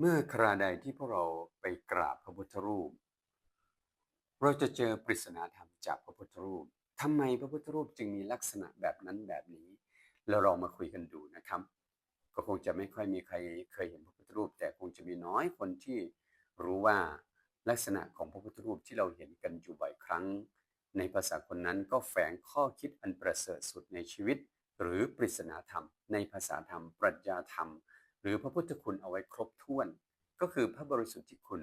เมื่อคราใดที่พวกเราไปกราบพระพุทธรูป เราจะเจอปริศนาธรรมจากพระพุทธรูปทำไมพระพุทธรูปจึงมีลักษณะแบบนั้นแบบนี้เราลองมาคุยกันดูนะครับ ก็คงจะไม่ค่อยมีใครเคยเห็นพระพุทธรูป แต่คงจะมีน้อยคนที่รู้ว่าลักษณะของพระพุทธรูปที่เราเห็นกันอยู่บ่อยครั้ง ในภาษาคนนั้นก็แฝงข้อคิดอันประเสริฐสุดในชีวิต หรือปริศนาธรรม ในภาษาธรรม ปรัชญาธรรม หรือพระพุทธคุณเอาไว้ครบถ้วน ก็คือพระบริสุทธิคุณ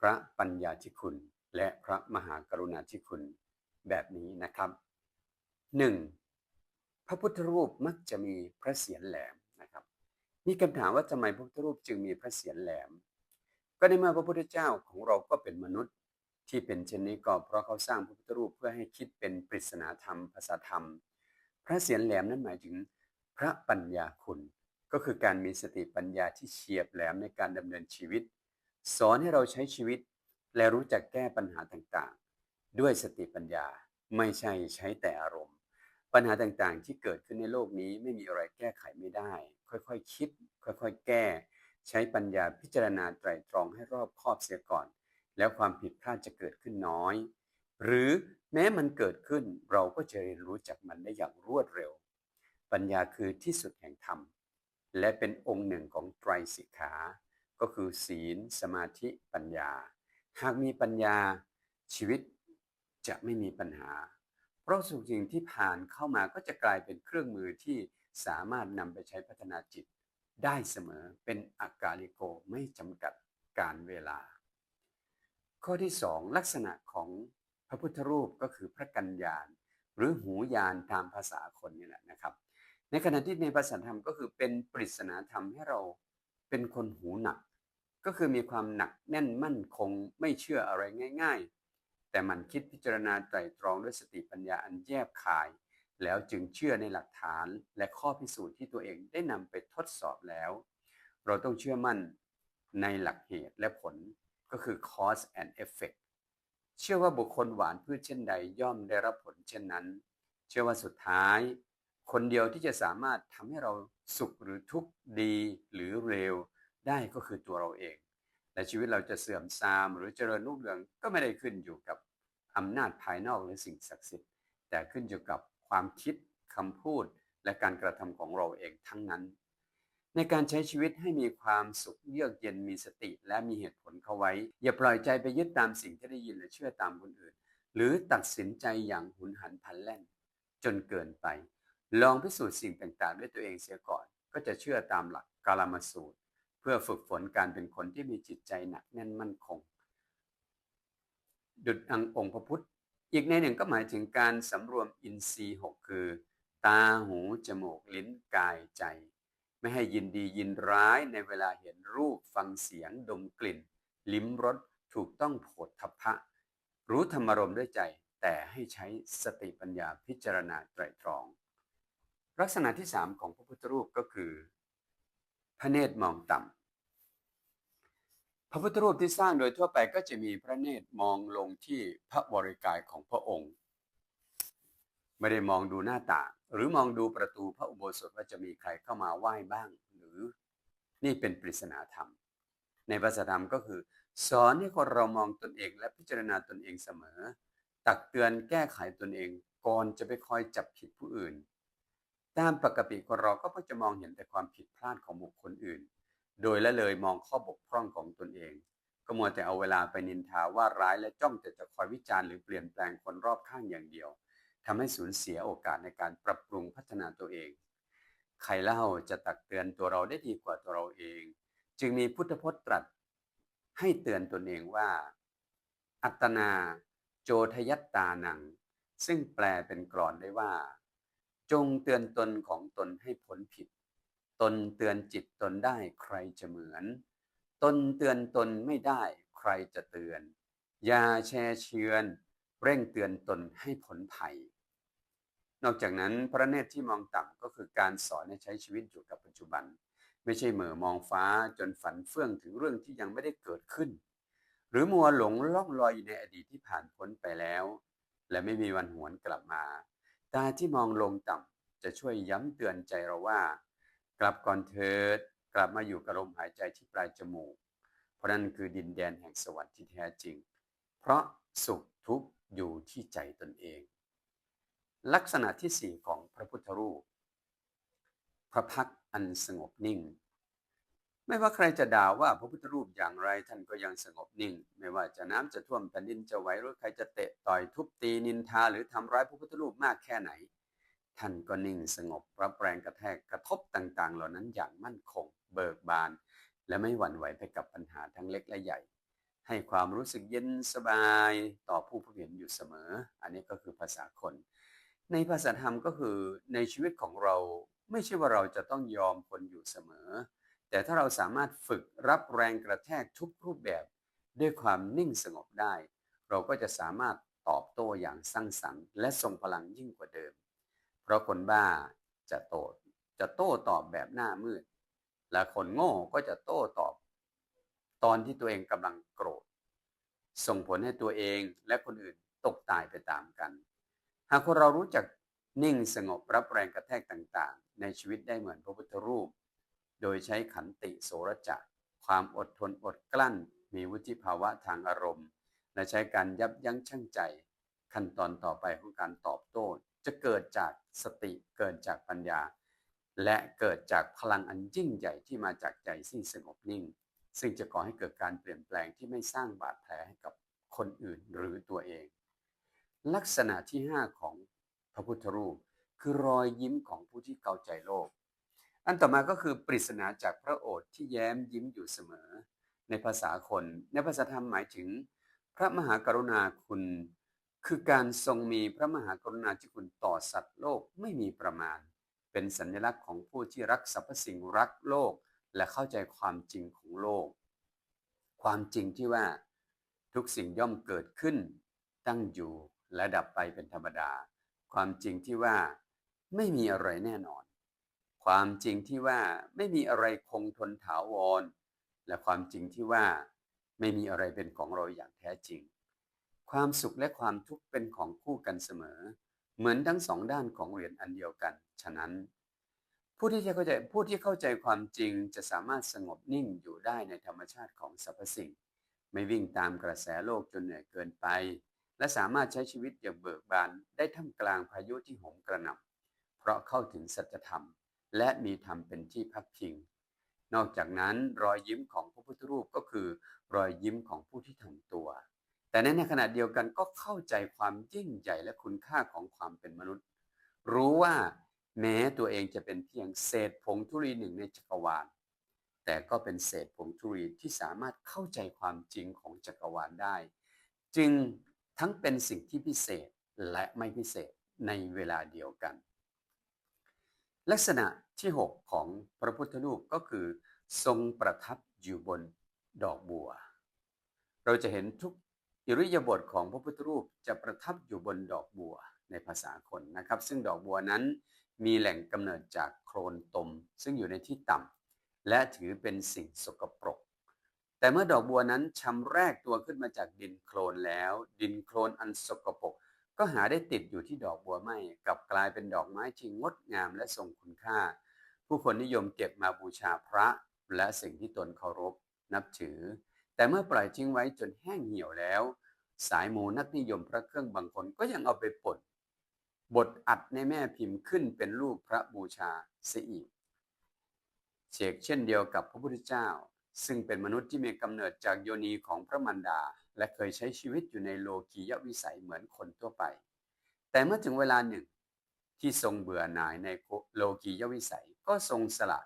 พระปัญญาธิคุณ และพระมหากรุณาธิคุณ แบบนี้นะครับ 1. พระพุทธรูปมักจะมีพระเศียรแหลมนะครับมีคำถามว่าทำไมพระพุทธรูปจึงมีพระเศียรแหลม ก็ในเมื่อพระพุทธเจ้าของเราก็เป็นมนุษย์ที่เป็นเช่นนี้ก็เพราะเขาสร้างพระพุทธรูปเพื่อให้คิดเป็นปริศนาธรรมภาษาธรรม พระเศียรแหลมนั้นหมายถึงพระปัญญาคุณ ก็คือการมีสติปัญญาที่เฉียบแหลมในการดำเนินชีวิต สอนให้เราใช้ชีวิต และรู้จักแก้ปัญหาต่างๆ ด้วยสติปัญญาไม่ใช่ใช้แต่อารมณ์ ปัญหาต่างๆ ที่เกิดขึ้นในโลกนี้ไม่มีอะไรแก้ไขไม่ได้ ค่อยๆคคิด ค่อยๆ แก้ ใช้ปัญญาพิจารณาไตรตรองให้รอบคอบเสียก่อน แล้วความผิดพลาดจะเกิดขึ้นน้อย หรือแม้มันเกิดขึ้นเราก็จะเรียนรู้จากมันได้อย่างรวดเร็ว ปัญญาคือที่สุดแห่งธรรม และเป็นองค์หนึ่งของไตรสิกขา ก็คือศีล สมาธิปัญญา หากมีปัญญาชีวิตจะไม่มีปัญหา เพราะสุขสิ่งที่ผ่านเข้ามาก็จะกลายเป็นเครื่องมือที่สามารถนำไปใช้พัฒนาจิต ได้เสมอเป็นอากาลิโกไม่จำกัดการเวลา ข้อที่สองลักษณะของพระพุทธรูปก็คือพระกัญญาณ หรือหูยานตามภาษาคนนี่แหละนะครับ ในขณะที่ในภาษาธรรมก็คือเป็นปริศนาธรรมให้เราเป็นคนหูหนัก ก็คือมีความหนักแน่นมั่นคงไม่เชื่ออะไรง่าย ๆ แต่มันคิดพิจารณาไตรตรองด้วยสติปัญญาอันแยบคาย แล้วจึงเชื่อในหลักฐานและข้อพิสูจน์ที่ตัวเองได้นำไปทดสอบแล้ว เราต้องเชื่อมั่นในหลักเหตุและผลก็คือ cause and effect เชื่อว่าบุคคลหวานพืชเช่นใดย่อมได้รับผลเช่นนั้น เชื่อว่าสุดท้าย คนเดียวที่จะสามารถทำให้เราสุขหรือทุกข์ดีหรือเร็วได้ก็คือตัวเราเอง และชีวิตเราจะเสื่อมทรามหรือเจริญรุ่งเรืองก็ไม่ได้ขึ้นอยู่กับอำนาจภายนอกหรือสิ่งศักดิ์สิทธิ์ แต่ขึ้นอยู่กับความคิดคำพูดและการกระทำของเราเองทั้งนั้น ในการใช้ชีวิตให้มีความสุขเยือกเย็นมีสติและมีเหตุผลเข้าไว้ อย่าปล่อยใจไปยึดตามสิ่งที่ได้ยินและเชื่อตามคนอื่น หรือตัดสินใจอย่างหุนหันพันแล่น จนเกินไป ลองพิสูจน์สิ่งต่างๆ ด้วยตัวเองเสียก่อน ก็จะเชื่อตามหลักกาลามาสูตร เพื่อฝึกฝนการเป็นคนที่มีจิตใจหนักแน่นมั่นคง ดุจอังองค์พระพุทธ อีกในหนึ่งก็หมายถึงการสำรวมอินทรีย์หกคือ ตาหูจมูกลิ้นกายใจ ไม่ให้ยินดียินร้ายในเวลาเห็นรูปฟังเสียงดมกลิ่น ลิ้มรสถูกต้องโผฏฐัพพะ รู้ธรรมรมด้วยใจแต่ให้ใช้สติปัญญาพิจารณาไตรตรอง ลักษณะที่สามของพระพุทธรูปก็คือพระเนตรมองต่ำพระพุทธรูปที่สร้างโดยทั่วไปก็จะมีพระเนตรมองลงที่พระบริกายของพระองค์ ไม่ได้มองดูหน้าต่าง หรือมองดูประตูพระอุโบสถว่าจะมีใครเข้ามาไหว้บ้าง หรือนี่เป็นปริศนาธรรม ในภาษาธรรมก็คือ สอนให้คนเรามองตนเองและพิจารณาตนเองเสมอ ตักเตือนแก้ไขตนเองก่อนจะไปคอยจับผิดผู้อื่น ตามปกติคนเราก็เพิ่งจะมองเห็นแต่ความผิดพลาดของบุคคลอื่น โดยละเลยมองข้อบกพร่องของตนเอง ก็มัวแต่เอาเวลาไปนินทาว่าร้ายและจ้องแต่จะคอยวิจารณ์หรือเปลี่ยนแปลงคนรอบข้างอย่างเดียวทำให้สูญเสียโอกาสในการปรับปรุงพัฒนาตัวเอง ใครเล่าจะตักเตือนตัวเราได้ดีกว่าตัวเราเอง จึงมีพุทธพจน์ตรัส ให้เตือนตนเองว่า อัตนา โจทยัตตานัง ซึ่งแปลเป็นกรอนได้ว่า จงเตือนตนของตนให้พ้นผิด ตนเตือนจิตตนได้ใครจะเหมือน ตนเตือนตนไม่ได้ใครจะเตือน อย่าแช่เชือน เร่งเตือนตนให้ผลภัย นอกจากนั้นพระเนตรที่มองต่ำก็คือการสอนให้ใช้ชีวิตอยู่กับปัจจุบัน ไม่ใช่เหม่อมองฟ้าจนฝันเฟื่องถึงเรื่องที่ยังไม่ได้เกิดขึ้น หรือมัวหลงล่องลอยอยู่ในอดีตที่ผ่านพ้นไปแล้ว และไม่มีวันหวนกลับมา ตาที่มองลงต่ำจะช่วยย้ำเตือนใจเราว่า กลับก่อนเถิดกลับมาอยู่กับลมหายใจที่ปลายจมูก เพราะนั่นคือดินแดนแห่งสวรรค์ที่แท้จริง เพราะสุขทุกข์อยู่ที่ใจตนเอง ลักษณะที่สี่ของพระพุทธรูป พระพักอันสงบนิ่ง ไม่ว่าใครจะด่าว่าพระพุทธรูปอย่างไรท่านก็ยังสงบนิ่ง ไม่ว่าจะน้ำจะท่วมแผ่นดินจะไหวหรือใครจะเตะต่อยทุบตีนินทาหรือทำร้ายพระพุทธรูปมากแค่ไหน ท่านก็นิ่งสงบรับแรงกระแทกกระทบต่างๆ เหล่านั้นอย่างมั่นคง เบิกบาน และไม่หวั่นไหวไปกับปัญหาทั้งเล็กและใหญ่ ให้ความรู้สึกเย็นสบายต่อผู้ผู้เห็นอยู่เสมอ อันนี้ก็คือภาษาคน ในภาษาธรรมก็คือในชีวิตของเราไม่ใช่ว่าเราจะต้องยอมคนอยู่เสมอ แต่ถ้าเราสามารถฝึกรับแรงกระแทกทุกรูปแบบด้วยความนิ่งสงบได้ เราก็จะสามารถตอบโต้อย่างสร้างสรรค์และทรงพลังยิ่งกว่าเดิม เพราะคนบ้าจะโตจะโต้ตอบแบบหน้ามืด และคนโง่ก็จะโต้ตอบ ตอนที่ตัวเองกำลังโกรธ ส่งผลให้ตัวเองและคนอื่นตกตายไปตามกัน หากคนเรารู้จักนิ่งสงบรับแรงกระแทกต่างๆ ในชีวิตได้เหมือนพระพุทธรูป โดยใช้ขันติโสรจะความอดทนอดกลั้น มีวุฒิภาวะทางอารมณ์ และใช้การยับยั้งชั่งใจ ขั้นตอนต่อไปของการตอบโต้ จะเกิดจากสติเกิดจากปัญญา และเกิดจากพลังอันยิ่งใหญ่ที่มาจากใจที่สงบนิ่ง ซึ่งจะก่อให้เกิดการเปลี่ยนแปลงที่ไม่สร้างบาดแผลให้กับคนอื่นหรือตัวเอง ลักษณะที่ 5 ของพระพุทธรูป คือรอยยิ้มของผู้ที่เกาใจโลก อันต่อมาก็คือปริศนาจากพระโอษฐ์ที่แย้มยิ้มอยู่เสมอ ในภาษาคน ในภาษาธรรมหมายถึง พระมหากรุณาคุณ คือการทรงมีพระมหากรุณาธิคุณต่อสัตว์โลกไม่มีประมาณ เป็นสัญลักษณ์ของผู้ที่รักสรรพสิ่งรักโลก และเข้าใจความจริงของโลก ความจริงที่ว่า ทุกสิ่งย่อมเกิดขึ้น ตั้งอยู่และดับไปเป็นธรรมดา ความจริงที่ว่า ไม่มีอะไรแน่นอน ความจริงที่ว่าไม่มีอะไรคงทนถาวร และความจริงที่ว่าไม่มีอะไรเป็นของเราอย่างแท้จริง ความสุขและความทุกข์เป็นของคู่กันเสมอ เหมือนทั้งสองด้านของเหรียญอันเดียวกัน ฉะนั้น ผู้ที่จะเข้าใจผู้ที่เข้าใจความจริงจะสามารถสงบนิ่งอยู่ได้ในธรรมชาติของสรรพสิ่ง ไม่วิ่งตามกระแสโลกจนเหนื่อยเกินไป และสามารถใช้ชีวิตอย่างเบิกบานได้ท่ามกลางพายุที่โหมกระหน่ำเพราะเข้าถึงสัจธรรม และมีธรรมเป็นที่พักพิง นอกจากนั้นรอยยิ้มของพระพุทธรูปก็คือ รอยยิ้มของผู้ที่ถ่อมตัว แต่ในขณะเดียวกันก็เข้าใจความยิ่งใหญ่และคุณค่าของความเป็นมนุษย์ รู้ว่าแม้ตัวเองจะเป็นเพียงเศษผงธุลีหนึ่งในจักรวาล แต่ก็เป็นเศษผงธุลีที่สามารถเข้าใจความจริงของจักรวาลได้ จึงทั้งเป็นสิ่งที่พิเศษและไม่พิเศษในเวลาเดียวกัน ลักษณะที่ 6 ของพระพุทธรูปก็คือ ทรงประทับอยู่บนดอกบัว เราจะเห็นทุกอิริยาบถของพระพุทธรูปจะประทับอยู่บนดอกบัวในภาษาคนนะครับ ซึ่งดอกบัวนั้นมีแหล่งกำเนิดจากโคลนตม ซึ่งอยู่ในที่ต่ำและถือเป็นสิ่งสกปรก แต่เมื่อดอกบัวนั้นชำแรกตัวขึ้นมาจากดินโคลนแล้ว ดินโคลนอันสกปรก ก็หาได้ติดอยู่ที่ดอกบัวไม่กลับกลายเป็นดอกไม้ที่งดงามและทรงคุณค่า ผู้คนนิยมเก็บมาบูชาพระและสิ่งที่ตนเคารพนับถือ แต่เมื่อปล่อยทิ้งไว้จนแห้งเหี่ยวแล้ว สายมูนักนิยมพระเครื่องบางคนก็ยังเอาไปปนบทอัดในแม่พิมพ์ขึ้นเป็นรูปพระบูชาเสียอีกเชกเช่นเดียวกับพระพุทธเจ้า ซึ่งเป็นมนุษย์ที่มีกำเนิดจากโยนีของพระมารดา และเคยใช้ชีวิตอยู่ในโลกียวิสัยเหมือนคนทั่วไป แต่เมื่อถึงเวลาหนึ่งที่ทรงเบื่อหน่ายในโลกียวิสัยก็ทรงสละ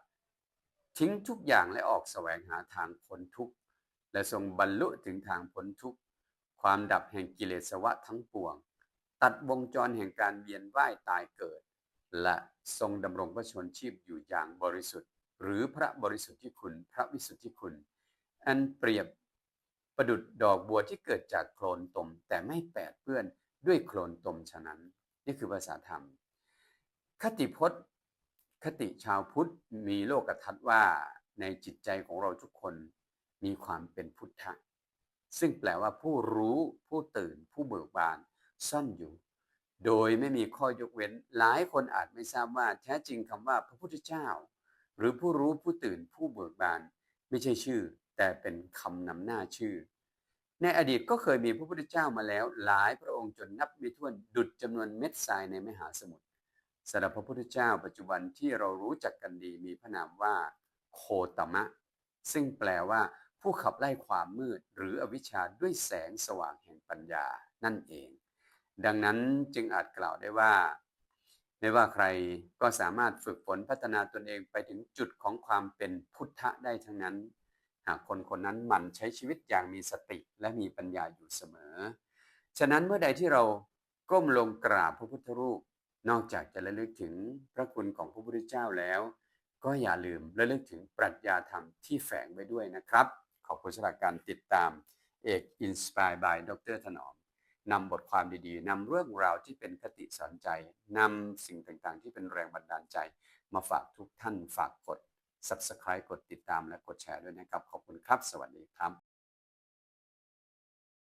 ทิ้งทุกอย่างและออกแสวงหาทางพ้นทุกข์และทรงบรรลุถึงทางพ้นทุกข์ความดับแห่งกิเลสวะทั้งปวง ตัดวงจรแห่งการเวียนว่ายตายเกิด และทรงดำรงพระชนชีพอยู่อย่างบริสุทธิ์ หรือพระบริสุทธิ์ที่คุณ พระวิสุทธิคุณ อันเปรียบ ประดุดดอกบัวที่เกิดจากโคลนตม แต่ไม่แปดเปื้อนด้วยโคลนตมฉะนั้น นี่คือภาษาธรรม คติพจน์ คติชาวพุทธมีโลกทัศน์ว่าในจิตใจของเราทุกคนมีความเป็นพุทธะ ซึ่งแปลว่าผู้รู้ผู้ตื่น ผู้เบิกบานซ่อนอยู่ โดยไม่มีข้อยกเว้น หลายคนอาจไม่ทราบว่าแท้จริงคำว่าพระพุทธเจ้า หรือผู้รู้ผู้ตื่นผู้เบิกบาน ไม่ใช่ชื่อ แต่เป็นคำนำหน้าชื่อ ในอดีตก็เคยมีพระพุทธเจ้ามาแล้ว หลายพระองค์จนนับไม่ถ้วนดุจจำนวนเม็ดทรายในมหาสมุทรสำหรับพระพุทธเจ้าปัจจุบันที่เรารู้จักกันดีมีพระนามว่า โคตมะ ซึ่งแปลว่า ผู้ขับไล่ความมืด หรืออวิชชาด้วยแสงสว่างแห่งปัญญานั่นเอง ดังนั้นจึงอาจกล่าวได้ว่าไม่ว่าใครก็สามารถฝึกฝนพัฒนาตนเองไปถึงจุดของความเป็นพุทธะได้ทั้งนั้น หากคนคนนั้นหมั่นใช้ชีวิตอย่างมีสติและมีปัญญาอยู่เสมอ ฉะนั้นเมื่อใดที่เราก้มลงกราบพระพุทธรูป นอกจากจะระลึกถึงพระคุณของพระพุทธเจ้าแล้ว ก็อย่าลืมระลึกถึงปรัชญาธรรมที่แฝงไว้ด้วยนะครับ ขอบคุณสำหรับการติดตามเอก Inspire by ดรถนอมนำบทความดีๆนำเรื่องราวที่เป็นคติสอนใจนำสิ่งต่างๆ ที่เป็นแรงบันดาลใจ มาฝากทุกท่านฝากกด Subscribe กดติดตามและกดแชร์ด้วยนะครับ ขอบคุณครับ สวัสดีครับ